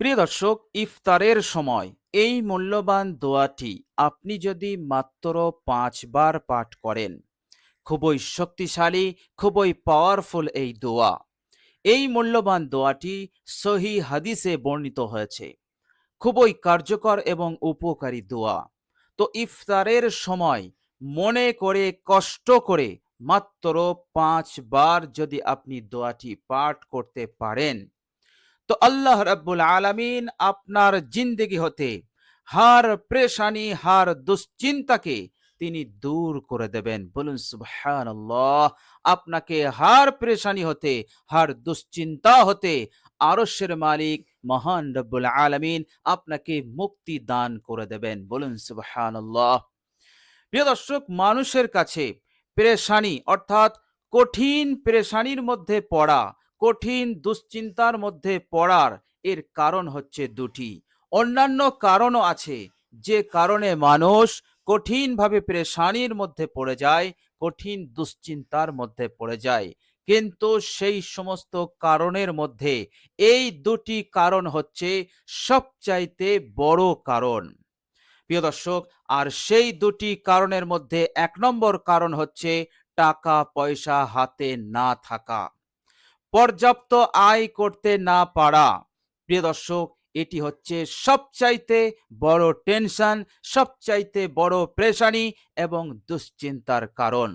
প্রিয় দর্শক, ইফতারের সময়। এই মূল্যবান দোয়াটি আপনি যদি মাত্র পাঁচবার পাঠ করেন, খুবই শক্তিশালী, খুবই পাওয়ারফুল এই দোয়া। এই মূল্যবান দোয়াটি সহি হাদিসে বর্ণিত হয়েছে। খুবই কার্যকর এবং উপকারী দোয়া। তো ইফতারের সময় মনে করে, কষ্ট করে মাত্র পাঁচবার যদি আপনি দোয়াটি পাঠ করতে পারেন তো আল্লাহ রাব্বুল আলামিন আপনার জিন্দগি হতে, হার প্রেশানি, হার দুশ্চিন্তাকে তিনি দূর করে দেবেন। বলুন, সুবহানাল্লাহ, আপনাকে হার প্রেশানি হতে, হার দুশ্চিন্তা হতে, আরশের মালিক, মহান রব্বুল আলামিন আপনাকে মুক্তি দান করে দেবেন। বলুন, সুবহানাল্লাহ। প্রিয় দর্শক, মানুষের কাছে প্রেশানি অর্থাৎ কঠিন প্রেশানির মধ্যে পড়া কঠিন দুশ্চিন্তার মধ্যে পড়ার এর কারণ হচ্ছে দুটি। অন্যান্য কারণও আছে। যে কারণে মানুষ কঠিনভাবে পেরেশানির মধ্যে পড়ে যায়, কঠিন দুশ্চিন্তার মধ্যে পড়ে যায়। কিন্তু সেই সমস্ত কারণের মধ্যে এই দুটি কারণ হচ্ছে সবচাইতে বড় কারণ। প্রিয় দর্শক, আর সেই দুটি কারণের মধ্যে এক নম্বর কারণ হচ্ছে টাকা পয়সা হাতে না থাকা। পর্যাপ্ত আয় করতে না পারা। প্রিয় দর্শক, এটি হচ্ছে সবচাইতে বড় টেনশন, সবচাইতে বড় প্রেশানি এবং দুশ্চিন্তার কারণ।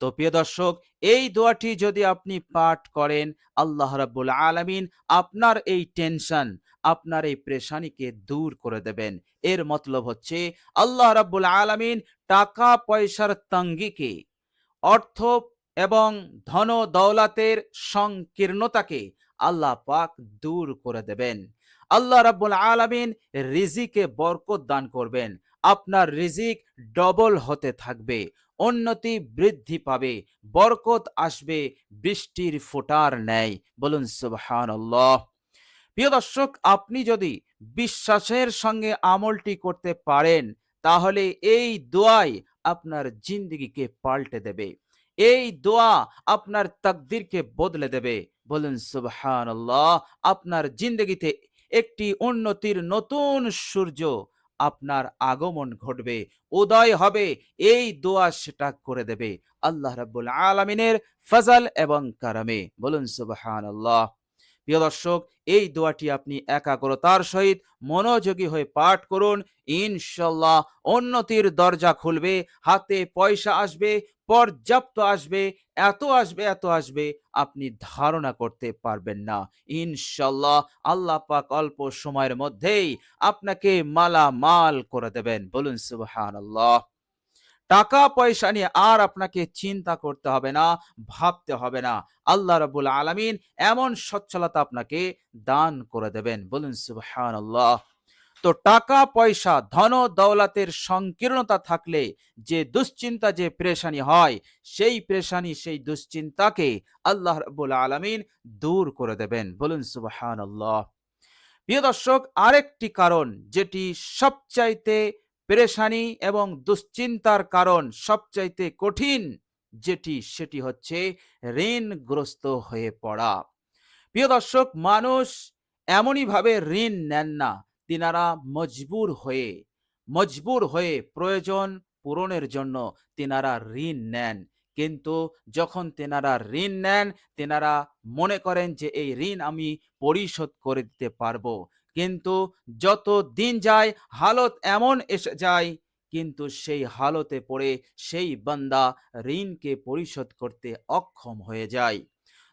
তো প্রিয় দর্শক, এই দোয়াটি যদি আপনি পাঠ করেন, আল্লাহ রাব্বুল আলামিন আপনার এই টেনশন, আপনার এই প্রেশানিকে দূর করে দেবেন। এর মতলব হচ্ছে, আল্লাহ রাব্বুল আলামিন টাকা পয়সার তঙ্গিকে, অর্থ এবং ধন দৌলাতের সংকীর্ণতাকে আল্লাহ পাক দূর করে দেবেন। আল্লাহ রাব্বুল আলামিন রিজিকে বরকত দান করবেন। আপনার রিজিক ডবল হতে থাকবে, উন্নতি বৃদ্ধি পাবে, বরকত আসবে, বৃষ্টির ফোটার ন্যায়। বলুন, সুবহানাল্লাহ। প্রিয় দর্শক, আপনি যদি বিশ্বাসের সঙ্গে আমলটি করতে পারেন, তাহলে এই দোয়াই আপনার জিন্দগিকে পাল্টে দেবে। এই দোয়া আপনার তাকদিরকে বদলে দেবে। বলুন, সুবহানাল্লাহ, আপনার জিন্দগিতে একটি উন্নতির নতুন সূর্য আপনার আগমন ঘটবে, উদয় হবে, এই দোয়া সেটা করে দেবে। আল্লাহ রাব্বুল আলামিনের ফজল এবং কারামে। বলুন, সুবহানাল্লাহ। প্রিয় দর্শক, এই দোয়াটি আপনি একাগ্রতার সহিত মনোযোগী হয়ে পাঠ করুন। ইনশাল্লাহ উন্নতির দরজা খুলবে, হাতে পয়সা আসবে, পর্যাপ্ত আসবে, এত আসবে এত আসবে, আপনি ধারণা করতে পারবেন না। ইনশাল্লাহ আল্লাহ পাক অল্প সময়ের মধ্যেই আপনাকে মালামাল করে দেবেন। বলুন সুবহানাল্লাহ। টাকা পয়সা নিয়ে আর আপনাকে চিন্তা করতে হবে না, ভাবতে হবে না। আল্লাহ রাবুল আলামিন এমন সচ্ছলতা আপনাকে দান করে দেবেন। বলুন, সুবহানাল্লাহ। তো টাকা পয়সা ধন দৌলতের সংকীর্ণতা থাকলে যে দুশ্চিন্তা, যে প্রেশানি হয়, সেই প্রেশানি, সেই দুশ্চিন্তাকে আল্লাহ রাবুল আলামিন দূর করে দেবেন। বলুন, সুবহানাল্লাহ। প্রিয় দর্শক, আরেকটি কারণ যেটি সবচাইতে পেরেশানি এবং দুশ্চিন্তার কারণ সবচাইতে কঠিন যেটি, সেটি হচ্ছে ঋণগ্রস্ত হয়ে পড়া। প্রিয় দর্শক, মানুষ এমনইভাবে ঋণ নেন না, তিনারা মজবুর হয়ে মজবুর হয়ে প্রয়োজন পূরণের জন্য তিনারা ঋণ নেন। কিন্তু যখন তেনারা ঋণ নেন, তেনারা মনে করেন যে, এই ঋণ আমি পরিশোধ করে দিতে পারব। কিন্তু যত দিন যায়, হালত এমন এসে যায়, কিন্তু সেই হালতে পড়ে সেই বান্দা ঋণকে পরিশোধ করতে অক্ষম হয়ে যায়।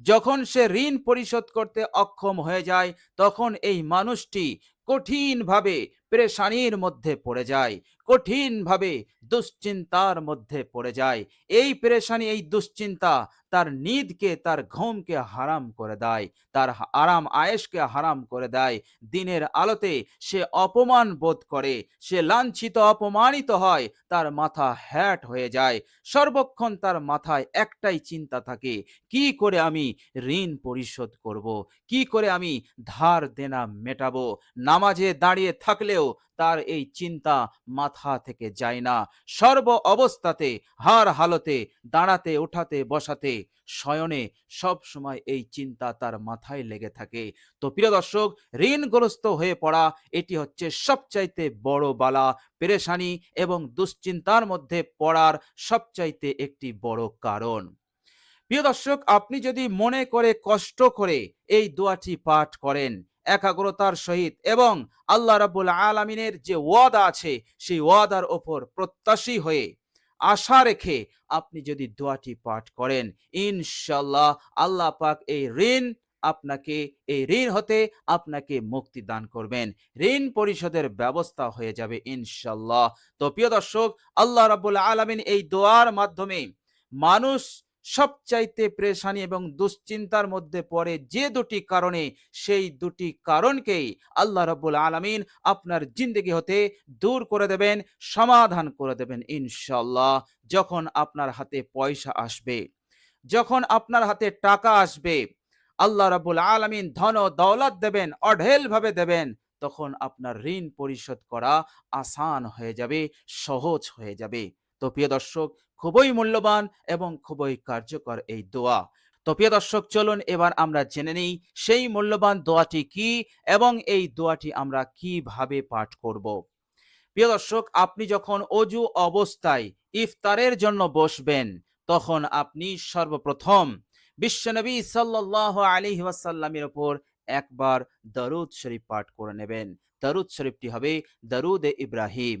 যখন সে ঋণ পরিশোধ করতে অক্ষম হয়ে যায়, তখন এই মানুষটি কঠিনভাবে পেরেশানির মধ্যে পড়ে যায়, কঠিনভাবে দুশ্চিন্তার মধ্যে পড়ে যায়। এই পেরেশানি, এই দুশ্চিন্তা তার নিদকে, তার ঘুমকে হারাম করে দেয়, তার আরাম, আয়েশকে হারাম করে দেয়। দিনের আলোতে সে অপমান বোধ করে, সে লাঞ্ছিত, অপমানিত হয়, তার মাথা হ্যাট হয়ে যায়। সর্বক্ষণ তার মাথায় একটাই চিন্তা থাকে, কি করে আমি ঋণ পরিশোধ করব? কি করে আমি ধার দেনা মেটাবো? নামাজ নামাজে দাঁড়িয়ে থাকলেও তার এই চিন্তা মাথা থেকে যায় না। সর্ব অবস্থাতে, হার হালতে, দাঁড়াতে, ওঠাতে, বসাতে, শয়নে সব সময় এই চিন্তা তার মাথায় লেগে থাকে। তো প্রিয় দর্শক, ঋণগ্রস্ত হয়ে পড়া এটি হচ্ছে সবচাইতে বড় বালা, পেরেশানি এবং দুশ্চিন্তার মধ্যে পড়ার সবচাইতে একটি বড় কারণ। প্রিয় দর্শক, আপনি যদি মনে করে কষ্ট করে এই দোয়াটি পাঠ করেন একাগ্রতার সহিত এবং আল্লাহ রাবুল আলমিনের যে ওয়াদা আছে, সেই ওয়াদার ওপর প্রত্যাশী হয়ে আশা রেখে আপনি যদি দোয়াটি পাঠ করেন ইনশাল্লাহ আল্লাহ পাক এই ঋণ আপনাকে, এই ঋণ হতে আপনাকে মুক্তি দান করবেন। ঋণ পরিশোধের ব্যবস্থা হয়ে যাবে ইনশাল্লাহ তো প্রিয় দর্শক, আল্লাহ রাবুল আলমিন এই দোয়ার মাধ্যমে মানুষ সবচাইতে প্রেশানি এবং দুশ্চিন্তার মধ্যে পড়ে যে দুটি কারণে, সেই দুটি কারণকেই আল্লাহ রব্বুল আলমিন আপনার জিন্দগি হতে দূর করে দেবেন, সমাধান করে দেবেন ইনশাল্লাহ যখন আপনার হাতে পয়সা আসবে। যখন আপনার হাতে টাকা আসবে, আল্লাহ রাবুল আলমিন ধন দৌলত দেবেন, অঢেল ভাবে দেবেন, তখন আপনার ঋণ পরিশোধ করা আসান হয়ে যাবে, সহজ হয়ে যাবে। তো প্রিয় দর্শক খুবই মূল্যবান এবং খুবই কার্যকর এই দোয়া। তো প্রিয় দর্শক, চলুন এবার আমরা জেনে নিই সেই মূল্যবান দোয়াটি কি এবং এই দোয়াটি আমরা কীভাবে পাঠ করব। প্রিয় দর্শক, আপনি যখন অজু অবস্থায় ইফতারের জন্য বসবেন, তখন আপনি সর্বপ্রথম বিশ্বনবী সাল্লাহ আলী ওয়াসাল্লামের ওপর একবার দরুদ শরীফ পাঠ করে নেবেন। দরুদ শরীফটি হবে দরুদ ইব্রাহিম।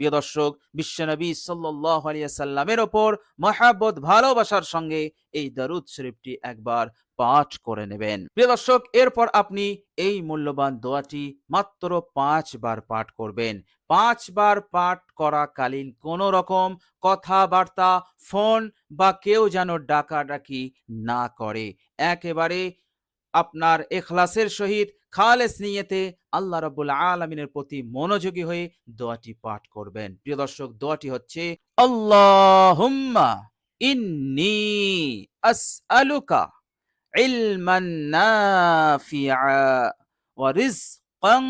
প্রিয় দর্শক, বিশ্বনবী সাল্লাহ সাল্লামের ওপর মহাব্বত, ভালোবাসার সঙ্গে এই দরুদ শরীফটি একবার পাঠ করে নেবেন। প্রিয় দর্শক, এরপর আপনি এই মূল্যবান দোয়াটি মাত্র পাঁচবার পাঠ করবেন। পাঁচবার পাঠ করাকালীন কোনো রকম কথাবার্তা, ফোন বা কেউ যেন ডাকাডাকি না করে। একেবারে আপনার এখলাসের সহিত খালেস নিয়েতে আল্লাহ রাব্বুল আলমিনের প্রতি মনোযোগী হয়ে দোয়াটি পাঠ করবেন। প্রিয় দর্শক, দোয়াটি হচ্ছে, আল্লাহুম্মা ইন্নি আসআলুকা ইলমান নাফিআ ওয়া রিজকান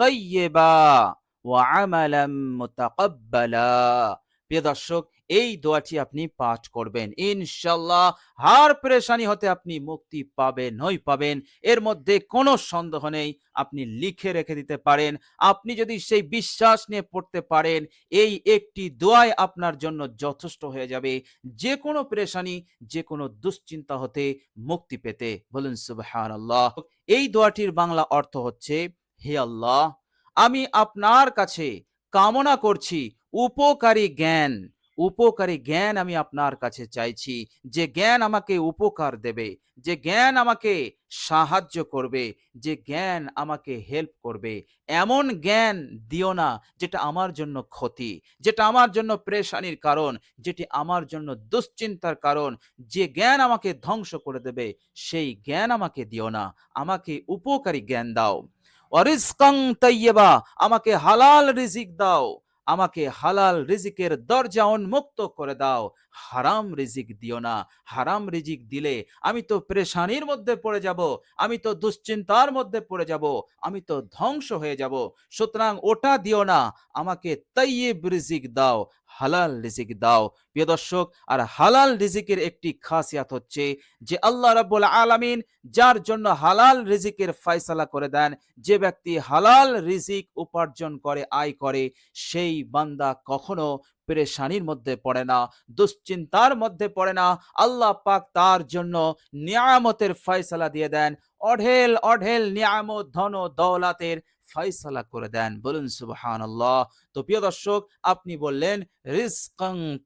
তাইয়্যিবা ওয়া আমালাম মুতাকাব্বালা। প্রিয় দর্শক, এই দোয়াটি আপনি পাঠ করবেন। ইনশাল্লাহ হার পরেশানি হতে আপনি মুক্তি পাবেন, নই পাবেন। এর মধ্যে কোনো সন্দেহ নেই, আপনি লিখে রেখে দিতে পারেন। আপনি যদি সেই বিশ্বাস নিয়ে পড়তে পারেন, এই একটি দোয়াই আপনার জন্য যথেষ্ট হয়ে যাবে। যে কোনো পরেশানি যে কোনো দুশ্চিন্তা হতে মুক্তি পেতে। বলুন সুবহান আল্লাহ এই দোয়াটির বাংলা অর্থ হচ্ছে, হে আল্লাহ, আমি আপনার কাছে কামনা করছি উপকারী জ্ঞান উপকারী জ্ঞান আমি আপনার কাছে চাইছি। যে জ্ঞান আমাকে উপকার দেবে, যে জ্ঞান আমাকে সাহায্য করবে, যে জ্ঞান আমাকে হেল্প করবে। এমন জ্ঞান দিও না যেটা আমার জন্য ক্ষতি, যেটা আমার জন্য প্রেশানির কারণ, যেটি আমার জন্য দুশ্চিন্তার কারণ। যে জ্ঞান আমাকে ধ্বংস করে দেবে, সেই জ্ঞান আমাকে দিও না। আমাকে উপকারী জ্ঞান দাও। অরিস্কং তৈয়বা, আমাকে হালাল রিজিক দাও। আমাকে হালাল রিজিকের দরজা উন্মুক্ত করে দাও। হারাম রিজিক দিও না, হারাম রিজিক দিলে আমি তো পরেশানির মধ্যে পড়ে যাব, আমি তো দুশ্চিন্তার মধ্যে পড়ে যাব, আমি তো ধ্বংস হয়ে যাব, সুতরাং ওটা দিও না, আমাকে তৈয়ব রিজিক দাও, হালাল রিজিক দাও। প্রিয় দর্শক, আর হালাল রিজিকের একটি খাসিয়াত হচ্ছে যে আল্লাহ রাব্বুল আলামিন যার জন্য হালাল রিজিকের ফয়সালা করে দেন, যে ব্যক্তি হালাল রিজিক উপার্জন করে, আয় করে, সেই বান্দা কখনো পেরেশানির মধ্যে পড়ে না, দুশ্চিন্তার মধ্যে পড়ে না। আল্লাহ পাক তার জন্য নিয়ামতের ফয়সালা দিয়ে দেন। অঢেল অঢেল নিয়ামত ধন দৌলাতের ফয়সালা করে দেন। বলুন সুবহানাল্লাহ। তো প্রিয় দর্শক, আপনি বললেন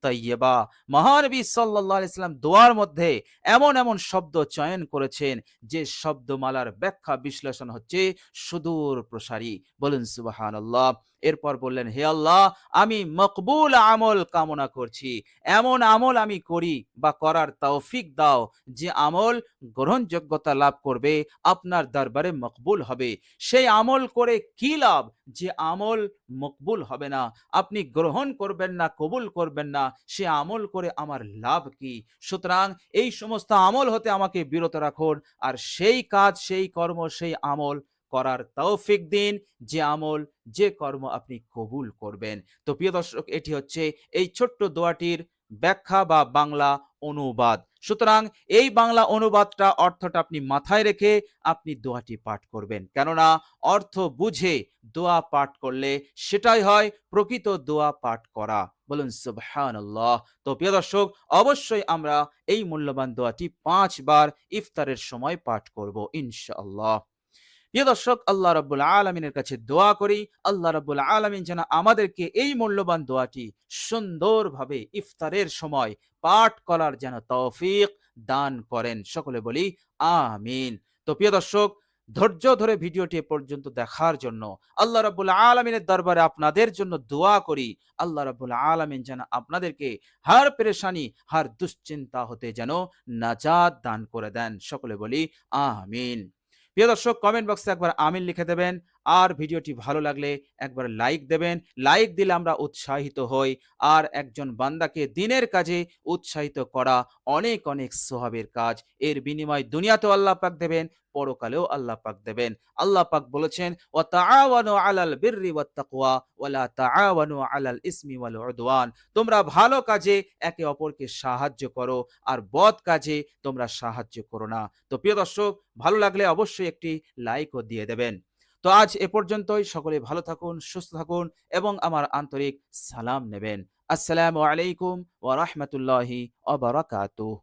তাইয়্যিবা। মহানবী সাল্লাল্লাহু আলাইহি সাল্লাম দোয়ার মধ্যে এমন এমন শব্দ চয়ন করেছেন, যে শব্দমালার ব্যাখ্যা বিশ্লেষণ হচ্ছে সুদূর প্রসারী। বলুন, সুবহানাল্লাহ। এরপর বললেন, হে আল্লাহ, আমি মকবুল আমল কামনা করছি। এমন আমল আমি করি বা করার তৌফিক দাও, যে আমল গ্রহণযোগ্যতা লাভ করবে, আপনার দরবারে মকবুল হবে। সেই আমল করে কি লাভ? যে আমল মকবুল হবে না। আপনি গ্রহণ করবেন না, কবুল করবেন না, সে আমল করে আমার লাভ কি? সুতরাং এই সমস্ত আমল হতে আমাকে বিরত রাখুন আর সেই কাজ, সেই কর্ম, সেই আমল করার তৌফিক দিন। যে আমল, যে কর্ম আপনি কবুল করবেন। তো প্রিয় দর্শক, এটি হচ্ছে এই ছোট্ট দোয়াটির ব্যাখ্যা বা বাংলা অনুবাদ। সুতরাং এই বাংলা অনুবাদটা অর্থটা আপনি মাথায় রেখে আপনি দোয়াটি পাঠ করবেন। কেননা অর্থ বুঝে দোয়া পাঠ করলে সেটাই হয় প্রকৃত দোয়া পাঠ করা। বলুন, সুবহানাল্লাহ। তো প্রিয় দর্শক, অবশ্যই আমরা এই মূল্যবান দোয়াটি পাঁচবার ইফতারের সময় পাঠ করব, ইনশাআল্লাহ। প্রিয় দর্শক, আল্লাহ রাব্বুল আলামিনের কাছে দোয়া করি। আল্লাহ রাব্বুল আলামিন যেন আমাদেরকে এই মূল্যবান দোয়াটি সুন্দরভাবে ইফতারের সময় পাঠ করার যেন তৌফিক দান করেন। সকলে বলি, আমিন। তো প্রিয় দর্শক, ধৈর্য ধরে ভিডিওটি পর্যন্ত দেখার জন্য আল্লাহ রাব্বুল আলামিনের দরবারে আপনাদের জন্য দোয়া করি। আল্লাহ রাব্বুল আলামিন যেন আপনাদেরকে হার পেরেশানি, হার দুশ্চিন্তা হতে যেন নাজাদ দান করে দেন। সকলে বলি, আমিন। প্রিয় দর্শক কমেন্ট বক্সে একবার আমিন লিখে দেবেন। আর ভিডিওটি ভালো লাগলে একবার লাইক দেবেন। লাইক দিলে আমরা উৎসাহিত হই আর একজন বান্দাকে দিনের কাজে উৎসাহিত করা অনেক অনেক সোহাবের কাজ। এর বিনিময় দুনিয়াতেও আল্লাহ পাক দেবেন, পরকালেও আল্লাহ পাক দেবেন। আল্লাহ পাক বলেছেন ও তাআওয়ানু আলাল বিররি ওয়াত তাকওয়া ওয়ালা তাআওয়ানু আলাল ইসমি ওয়াল উদওয়ান। তোমরা ভালো কাজে একে অপরকে সাহায্য করো আর বদ কাজে তোমরা সাহায্য করো না। তো প্রিয় দর্শক, ভালো লাগলে অবশ্যই একটি লাইকও দিয়ে দেবেন। তো আজ এ পর্যন্তই। সকলে ভালো থাকুন, সুস্থ থাকুন এবং আমার আন্তরিক সালাম নেবেন। আসসালামু আলাইকুম ওয়া বারাকাতুহু।